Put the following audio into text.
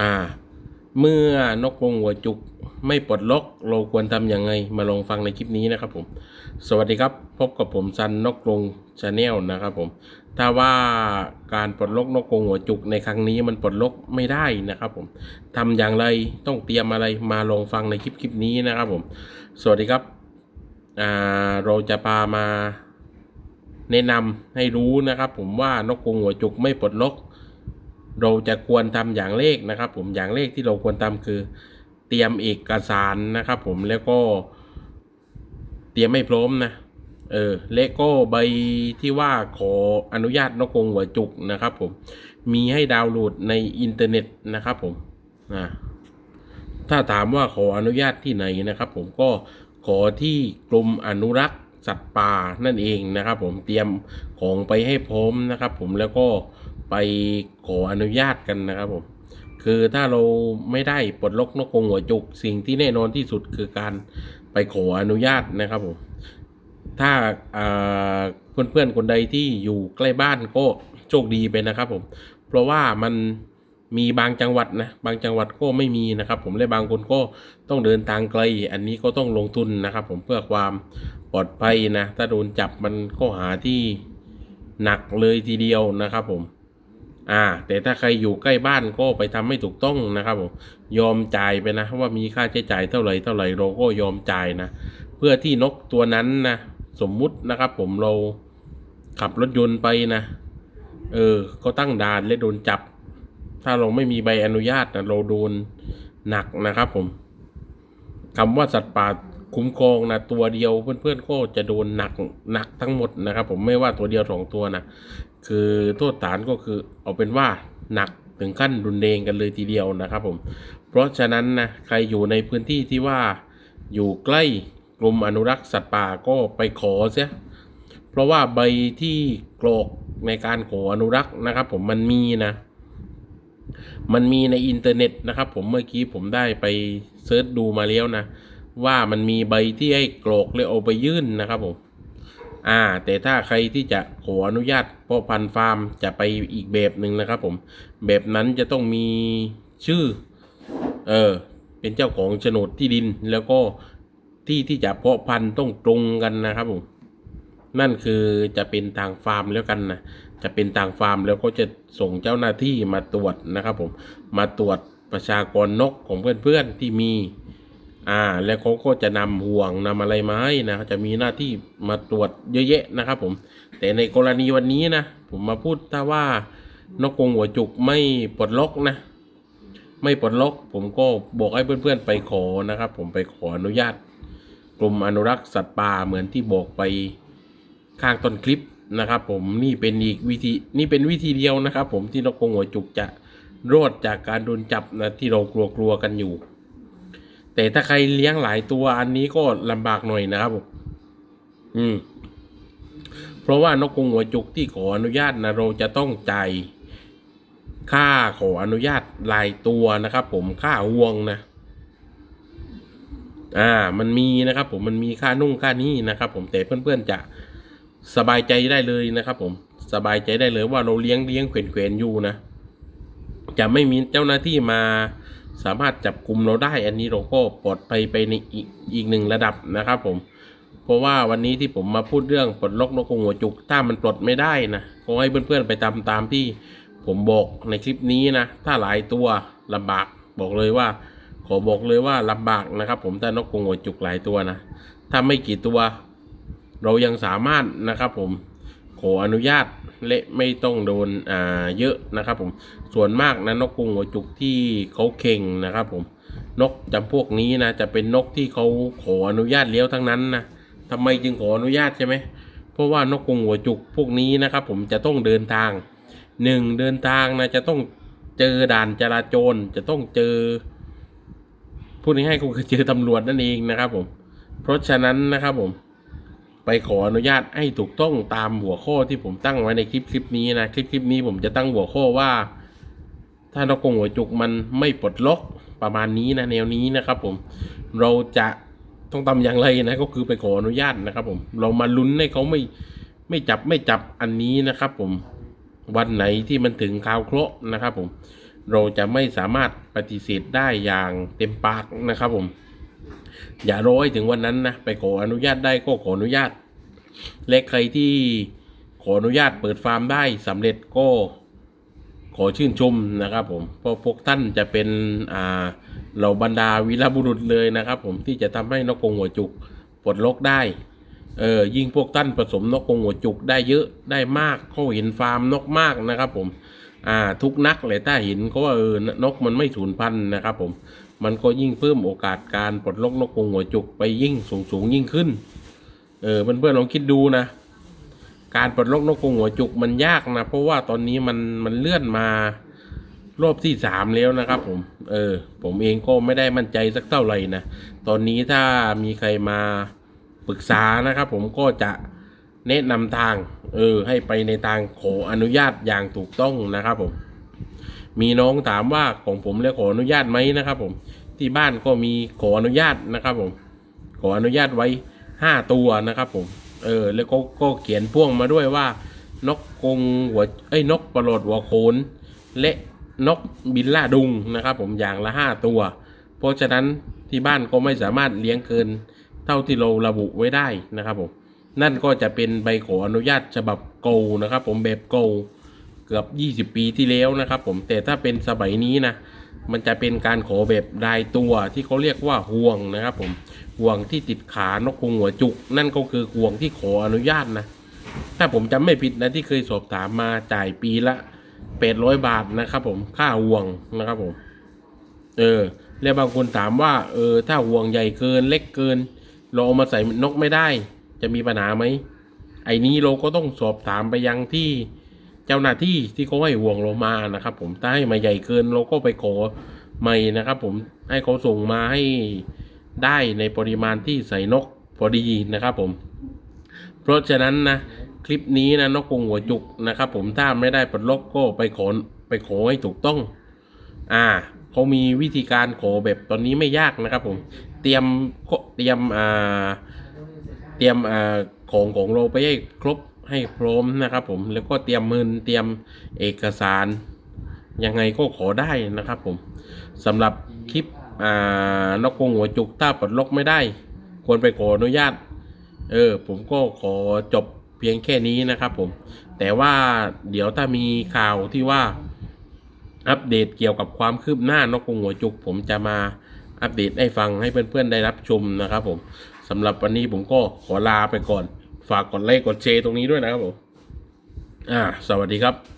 อ่า เมื่อนกกรงหัวจุกไม่ปลดล็อกเราควรทำยังไง มาลองฟังในคลิปนี้นะครับผม สวัสดีครับพบกับผมซันนกกรงชาแนลนะครับผม ถ้าว่าการปลดล็อกนกกรงหัวจุกในครั้งนี้มันปลดล็อกไม่ได้นะครับผมทำอย่างไรต้องเตรียมอะไรมาลองฟังในคลิปคลิปนี้นะครับผม สวัสดีครับอ่าเราจะพามาแนะนำให้รู้นะครับผมว่านกกรงหัวจุกไม่ปลดล็อก เราจะควรทำอย่างเลขนะครับ ผมอย่างเลขที่เราควรทำคือ เตรียมเอกสารนะครับ ผมแล้วก็เตรียมไม่พร้อมนะเออเลขก็ใบที่ว่าขออนุญาตนกกงหัวจุกนะครับผมมีให้ดาวน์โหลดในอินเทอร์เน็ตนะครับผมอ่าถ้าถามว่าขออนุญาตที่ไหนนะครับ ผมก็ขอที่กรมอนุรักษ์สัตว์ป่านั่นเองนะครับ ผมเตรียมของไปให้พร้อมนะครับ ผมแล้วก็ ไปขออนุญาตกันนะครับผมคือถ้าเราไม่ได้ปลดล็อกนกกงหัวจุก สิ่งที่แน่นอนที่สุดคือการไปขออนุญาตนะครับผมถ้าอ่าเพื่อนคนใดที่อยู่ใกล้บ้านก็โชคดีไปนะครับผมเพราะว่ามันมีบางจังหวัดนะบางจังหวัดก็ไม่มีนะครับ ผมและบางคนก็ต้องเดินทางไกล อันนี้ก็ต้องลงทุนนะครับ ผมเพื่อความปลอดภัยนะถ้าโดนจับมันข้อหาที่หนักเลยทีเดียวนะครับผม อ่า แต่ถ้าใครอยู่ใกล้บ้านก็ไปทำให้ถูกต้องนะครับผมยอมจ่ายไปนะ ว่ามีค่าใช้จ่ายเท่าไหร่เท่าไหร่เราก็ยอมจ่ายนะ เพื่อที่นกตัวนั้นนะสมมุตินะครับ ผมเราขับรถยนต์ไปนะ เออ ก็ตั้งด่านและโดนจับ ถ้าเราไม่มีใบอนุญาตนะเราโดนหนักนะครับ ผมคำว่าสัตว์ป่าคุ้มครองนะตัวเดียวเพื่อนๆก็จะโดนหนักหนักทั้งหมดนะครับ ผมไม่ว่าตัวเดียวสองตัวนะ คือโทษฐานก็คือเอาเป็นว่าหนักถึงขั้นรุนแรงกันเลยทีเดียวนะครับผม เพราะฉะนั้นนะใครอยู่ในพื้นที่ที่ว่าอยู่ใกล้กรมอนุรักษ์สัตว์ป่าก็ไปขอเสียเพราะว่าใบที่กรอกในการขออนุรักษ์นะครับ ผมมันมีนะ มันมีในอินเทอร์เน็ตนะครับ ผมเมื่อกี้ผมได้ไปเซิร์ชดูมาแล้วนะ ว่ามันมีใบที่ให้กรอกแล้วเอาไปยื่นนะครับผม อ่าแต่ถ้าใครที่จะขออนุญาตเพาะพันธุ์ฟาร์มจะไปอีกแบบหนึ่งนะครับผม แบบนั้นจะต้องมีชื่อ เออ เป็นเจ้าของโฉนดที่ดินแล้วก็ที่ที่จะเพาะพันธุ์ต้องตรงกันนะครับผม นั่นคือจะเป็นทางฟาร์มแล้วกันนะ จะเป็นทางฟาร์มแล้วก็จะส่งเจ้าหน้าที่มาตรวจนะครับผม มาตรวจประชากรนกของเพื่อนๆที่มี อ่า แล้วเขาก็จะนำห่วงนำอะไรมาให้นะจะมีหน้าที่มาตรวจเยอะแยะนะครับ ผม แต่ในกรณีวันนี้นะผมมาพูดถ้าว่านกกงหัวจุกไม่ปลดล็อกนะ ไม่ปลดล็อก ผมก็บอกให้เพื่อนๆไปขอนะครับ ผมไปขออนุญาตกรมอนุรักษ์สัตว์ป่าเหมือนที่บอกไปข้างต้นคลิปนะครับ ผมนี่เป็นอีกวิธีนี่เป็นวิธีเดียวนะครับ ผมที่นกกงหัวจุกจะรอดจากการโดนจับนะที่เรากลัวๆกันอยู่ แต่ถ้าใครเลี้ยงหลายตัวอันนี้ก็ลำบากหน่อยนะครับผมอืม เพราะว่านกกรงหัวจุกที่ขออนุญาตนะเราจะต้องจ่ายค่าขออนุญาตรายตัวนะครับ ผมค่าห่วงนะ อ่า มันมีนะครับ ผมมันมีค่านุ่งค่านี้นะครับ ผมแต่เพื่อนๆจะสบายใจได้เลยนะครับ ผมสบายใจได้เลยว่าเราเลี้ยงเลี้ยงเขวนเขวนๆอยู่นะจะไม่มีเจ้าหน้าที่มา สามารถจับกลุ่มเราได้ อันนี้เราก็ปลอดภัยไปในอีกอีกหนึ่งระดับนะครับผม เพราะว่าวันนี้ที่ผมมาพูดเรื่องปลดล็อกนกงหัวจุก ถ้ามันปลดไม่ได้นะก็ให้เพื่อนๆไปตามตามที่ผมบอกในคลิปนี้นะ ถ้าหลายตัวลำบากบอกเลยว่า ขอบอกเลยว่าลำบากนะครับ ผมถ้านกงหัวจุกหลายตัวนะ ถ้าไม่กี่ตัว เรายังสามารถนะครับผม ขออนุญาตและไม่ต้องโดนอ่าเยอะนะครับผมส่วนมากนะนกกรงหัวจุกที่เขาเข่งนะครับผมนกจำพวกนี้นะจะเป็นนกที่เขาขออนุญาตเลี้ยวทั้งนั้นนะทำไมจึงขออนุญาตใช่ไหมเพราะว่านกกรงหัวจุกพวกนี้นะครับผมจะต้องเดินทางหนึ่งเดินทางนะจะต้องเจอด่านจราจรจะต้องเจอพูดง่ายๆก็คือเจอตำรวจนั่นเองนะครับผม เพราะฉะนั้นนะครับผม ไปขออนุญาตให้ถูกต้องตามหัวข้อที่ผมตั้งไว้ในคลิปคลิปนี้นะคลิปคลิปนี้ผมจะตั้งหัวข้อว่า ถ้านกกงหัวจุกมันไม่ปลดล็อกประมาณนี้นะแนวนี้นะครับ ผมเราจะต้องทำอย่างไรนะก็คือไปขออนุญาตนะครับ ผมเรามาลุ้นให้เขาไม่ไม่จับไม่จับอันนี้นะครับ ผมวันไหนที่มันถึงคราวเคราะห์นะครับ ผมเราจะไม่สามารถปฏิเสธได้อย่างเต็มปากนะครับ ผม อย่ารอให้ถึงวันนั้นนะไปขออนุญาตได้ก็ขออนุญาต และใครที่ขออนุญาตเปิดฟาร์มได้สำเร็จก็ขอชื่นชมนะครับผมเพราะพวกท่านจะเป็นอ่าเหล่าบรรดาวีรบุรุษเลยนะครับ ผมที่จะทำให้นกกงหัวจุกปลดล็อกได้เออยิ่งพวกท่านผสมนกกงหัวจุกได้เยอะได้มากเขาเห็นฟาร์มนกมากนะครับผม อ่าทุกนักเลยถ้าเห็นเขาว่าเออนกมันไม่สูญพันธุ์นะครับผมมันก็ยิ่งเพิ่มโอกาสการปลดล็อกนกกรงหัวจุกไปยิ่งสูงสูงยิ่งขึ้นเออเพื่อนๆลองคิดดูนะ การปลดล็อกนกกรงหัวจุกมันยากนะ เพราะว่าตอนนี้มันมันเลื่อนมารอบที่สามแล้วนะครับผม เออ ผมเองก็ไม่ได้มั่นใจสักเท่าไหร่นะ ตอนนี้ถ้ามีใครมาปรึกษานะครับผมก็จะ แนะนำทางเออให้ไปในทางขออนุญาตอย่างถูกต้องนะครับผม มีน้องถามว่าของผมเรียกขออนุญาตไหมนะครับ ผม ที่บ้านก็มีขออนุญาตนะครับ ผม ขออนุญาตไว้ห้าตัวนะครับ ผม เออ แล้วก็ก็เขียนพ่วงมาด้วยว่านกกรงหัวเอ้ยนกประหลดหัวโขนและนกบินล่าดุงนะครับ ผมอย่างละห้าตัว เพราะฉะนั้นที่บ้านก็ไม่สามารถเลี้ยงเกิน เท่าที่เราระบุไว้ได้นะครับผม นั่นก็จะเป็นใบขออนุญาตฉบับเก่านะครับผมแบบเก่าเกือบ 20 ปีที่แล้วนะครับผมแต่ถ้าเป็นสมัยนี้นะมันจะเป็นการขอแบบรายตัวที่เขาเรียกว่าห่วงนะครับผมห่วงที่ติดขานกกรงหัวจุก นั่นก็คือห่วงที่ขออนุญาตนะถ้าผมจำไม่ผิดนะที่เคยสอบถามมาจ่ายปีละ800 บาทนะครับผมค่าห่วงนะครับผมเออแล้วบางคนถามว่าเออถ้าห่วงใหญ่เกินเล็กเกินเราเอามาใส่นกไม่ได้ จะมีปัญหาไหมไอ้นี้เราก็ต้องสอบถามไปยังที่เจ้าหน้าที่ที่เขาให้ห่วงเรามานะครับ ผมถ้าให้มาใหญ่เกินเราก็ไปขอใหม่นะครับ ผมให้เขาส่งมาให้ได้ในปริมาณที่ใส่นกพอดีนะครับผม เพราะฉะนั้นนะคลิปนี้นะนกกรงหัวจุกนะครับ ผมถ้าไม่ได้ปลดล็อกก็ไปขอไปขอให้ถูกต้อง อ่าเขามีวิธีการขอแบบตอนนี้ไม่ยากนะครับ ผม เตรียมเตรียมอ่า เตรียมอของของเราไปให้ครบให้พร้อมนะครับผมแล้วก็เตรียมเงินเตรียมเอกสารยังไงก็ขอได้นะครับผมสำหรับคลิปอ่านกกงหัวจุกถ้าปลดล็อกไม่ได้ ควรไปขออนุญาต เออ ผมก็ขอจบเพียงแค่นี้นะครับผม แต่ว่าเดี๋ยวถ้ามีข่าวที่ว่าอัปเดตเกี่ยวกับความคืบหน้านกกงหัวจุก ผมจะมาอัปเดตให้ฟังให้เพื่อนๆได้รับชมนะครับผม สำหรับวันนี้ผมก็ขอลาไปก่อน ฝากกดไลค์กดแชร์ตรงนี้ด้วยนะครับผมอ่า สวัสดีครับ